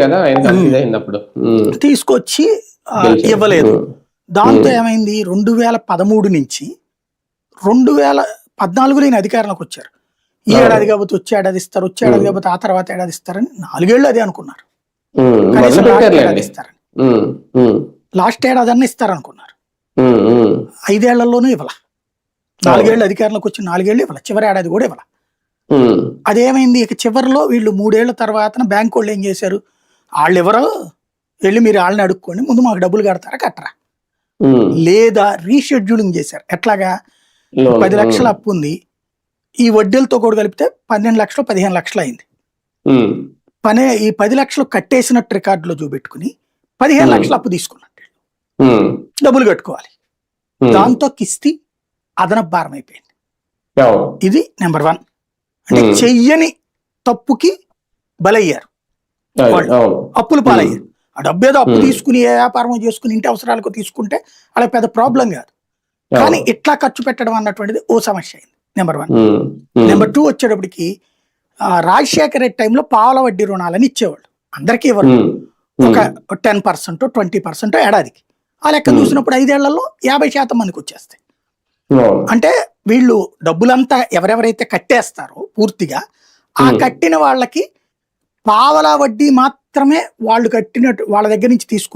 కదా. తీసుకొచ్చి. ఇవ్వలేదు. దాంతో ఏమైంది? రెండు వేల పదమూడు నుంచి రెండు వేల పద్నాలుగులో ఈయన అధికారంలోకి వచ్చారు. ఈ. ఏడాది కాబట్టి వచ్చే ఏడాది ఇస్తారు వచ్చే ఏడాది. కాబట్టి ఆ తర్వాత ఏడాది ఇస్తారని నాలుగేళ్ళు అదే అనుకున్నారు. లాస్ట్ ఏడాది అన్న ఇస్తారనుకున్నారు. ఐదేళ్ళలోనూ ఇవ్వాల. నాలుగేళ్ళు అధికారంలోకి వచ్చి నాలుగేళ్ళు ఇవ్వాల. చివరి ఏడాది కూడా ఇవ్వాల. అదేమైంది? ఇక చివరిలో వీళ్ళు మూడేళ్ళ తర్వాత బ్యాంక్ వాళ్ళు ఏం చేశారు? వాళ్ళు ఎవరో వెళ్ళి మీరు వాళ్ళని అడుక్కోండి ముందు మాకు డబ్బులు కడతారా కట్టరా. లేదా రీషెడ్యూలింగ్ చేశారు ఎట్లాగా. పది లక్షల అప్పు ఉంది ఈ వడ్డీలతో కూడా కలిపితే పన్నెండు లక్షలు పదిహేను లక్షలు అయింది. పనే ఈ పది లక్షలు కట్టేసినట్టు రికార్డులో చూపెట్టుకుని పదిహేను. లక్షలు అప్పు తీసుకున్నట్టు. డబ్బులు కట్టుకోవాలి. దాంతో కిస్తీ అదనపు భారం అయిపోయింది. ఇది నెంబర్ వన్ అంటే. చెయ్యని తప్పుకి బలయ్యారు. అప్పులు పాలయ్యారు ఆ డబ్బు ఏదో అప్పు. తీసుకుని ఏ వ్యాపారం చేసుకుని ఇంటి అవసరాలకు తీసుకుంటే అలా పెద్ద ప్రాబ్లం కాదు కానీ. ఇట్లా ఖర్చు పెట్టడం అన్నటువంటిది ఓ సమస్య అయింది నెంబర్ వన్. నెంబర్ టూ వచ్చేటప్పటికి రాజశేఖర రెడ్డి టైంలో పావల వడ్డీ రుణాలని ఇచ్చేవాళ్ళు అందరికీ ఇవ్వరు. ఒక టెన్ పర్సెంట్ ట్వంటీ పర్సెంట్ ఏడాదికి ఆ లెక్క. చూసినప్పుడు ఐదేళ్ళలో యాభై శాతం మందికి వచ్చేస్తాయి. అంటే వీళ్ళు డబ్బులంతా ఎవరెవరైతే కట్టేస్తారో పూర్తిగా ఆ. కట్టిన వాళ్ళకి పావలా వడ్డీ మాత్రమే వాళ్ళు కట్టినట్టు వాళ్ళ దగ్గర నుంచి తీసుకుంది.